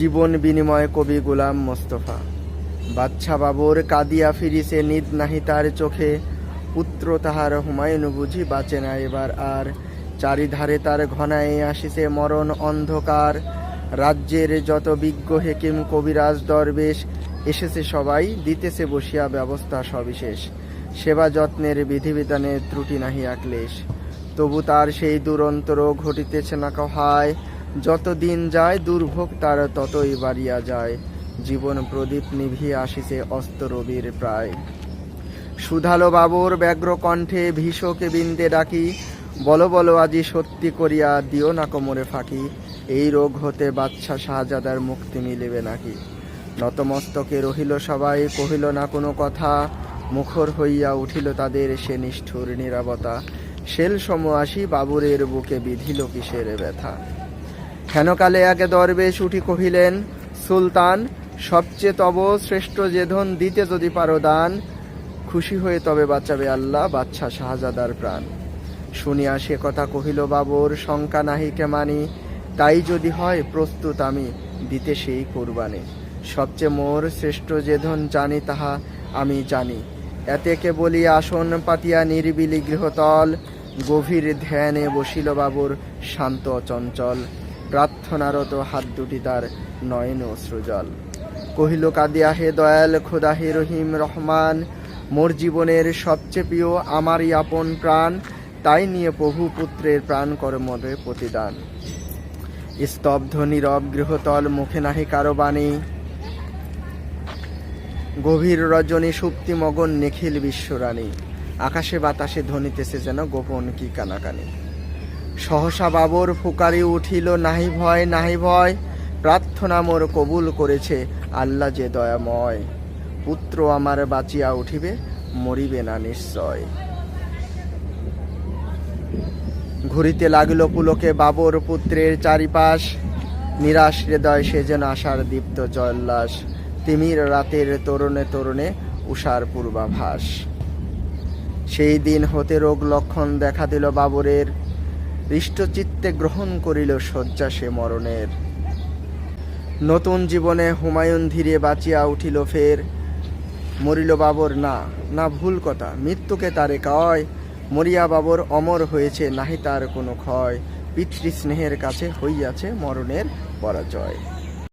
জীবন বিনিময় কবি গুলাম মোস্তফা। বাচ্চা বাবুর কাদিয়া ফিরিছে নিদ নাহি তার চোখে। পুত্র তাহার হুমায়ুন বুঝি বাঁচে না এবার আর। চারিধারে তার ঘনায় আসিছে মরণ অন্ধকার। রাজ্যের যত বিজ্ঞ হেকিম, কবিরাজ, দরবেশ, এসেছে সবাই, দিতেছে বসিয়া ব্যবস্থা সবিশেষ। সেবা যত্নের বিধিবিধানের ত্রুটি নাহি ক্লেশ তবু তার সেই দুরন্ত রোগ ঘটিতেছে না কহায়। যত দিন যায় দুর্ভোগ তার ততই বাড়িয়া যায়। জীবন প্রদীপ নিভিয়ে আসিছে অস্ত রবির প্রায়। সুধালো বাবুর ব্যগ্র কণ্ঠে ভীষকে বিন্দে ডাকি, বলো বলো, আজি সত্যি করিয়া দিও না কোমরে ফাঁকি। এই রোগ হতে বাচ্চা শাহজাদার মুক্তি মিলিবে নাকি? নতমস্তকে রহিল সবাই, কহিল না কোনো কথা। মুখর হইয়া উঠিল তাদের সে নিষ্ঠুর নিরাপতা শেল সম আসি বাবুরের বুকে, বিধিল কিসের ব্যথা? হেনকালে আগে দরবেশ উঠি কহিলেন, সুলতান, সবচেয়ে তব শ্রেষ্ঠ যে ধন দিতে যদি পারো দান, খুশি হয়ে তবে বাঁচাবে আল্লাহ বাচ্চা শাহজাদার প্রাণ। শুনিয়া সে কথা কহিল, বাবর, শঙ্কা নাহিকে মানি তাই যদি হয় প্রস্তুত আমি, দিতে সেই কোরবানি। সবচেয়ে মোর শ্রেষ্ঠ যে ধন জানি তাহা আমি জানি। এতেকে বলি আসন পাতিয়া নিরিবিলি গৃহতল, গভীর ধ্যানে বসিল বাবুর শান্ত চঞ্চল। প্রার্থনারত হাত দুটি তার নয়ন অশ্রুজল কহিল, কাদিয়া হে দয়াল খোদা, হে রহিম রহমান, মোর জীবনের সবচেয়ে প্রিয়, আমারই আপন প্রাণ, তাই নিয়ে প্রভু পুত্রের প্রাণ কর্মরে প্রতিদান। স্তব্ধ, নীরব গৃহতল, মুখে নাহি কারও বাণী। গভীর রজনী সুপ্তি মগন, নিখিল বিশ্বরানী। আকাশে বাতাসে ধ্বনিতেছে যেন গোপন কি কানাকানি। সহসা বাবর ফুকারি উঠিল, নাহি ভয় নাহি ভয়, প্রার্থনা মোর কবুল করেছে, আল্লাহ যে দয়াময়। পুত্র আমার বাঁচিয়া উঠিবে, মরিবে না নিশ্চয়। ঘুরিতে লাগল পুলকে বাবর পুত্রের চারিপাশ। নিরাশ হৃদয় সে যেন আশার দীপ্ত জয়োল্লাস তিমির রাতের তরুণে তরুণে উষার পূর্বাভাস। সেই দিন হতে রোগ লক্ষণ দেখা দিল বাবরের। হৃষ্টচিত্তে গ্রহণ করিল শয্যা সে মরণের। নতুন জীবনে হুমায়ুন ধীরে বাঁচিয়া উঠিল ফের। মরিল বাবর, না না, ভুল কথা। মৃত্যুকে তারে কয়। মরিয়া বাবর অমর হয়েছে, নাহি তার কোনো ক্ষয়। পিতৃস্নেহের কাছে হইয়াছে মরণের পরাজয়।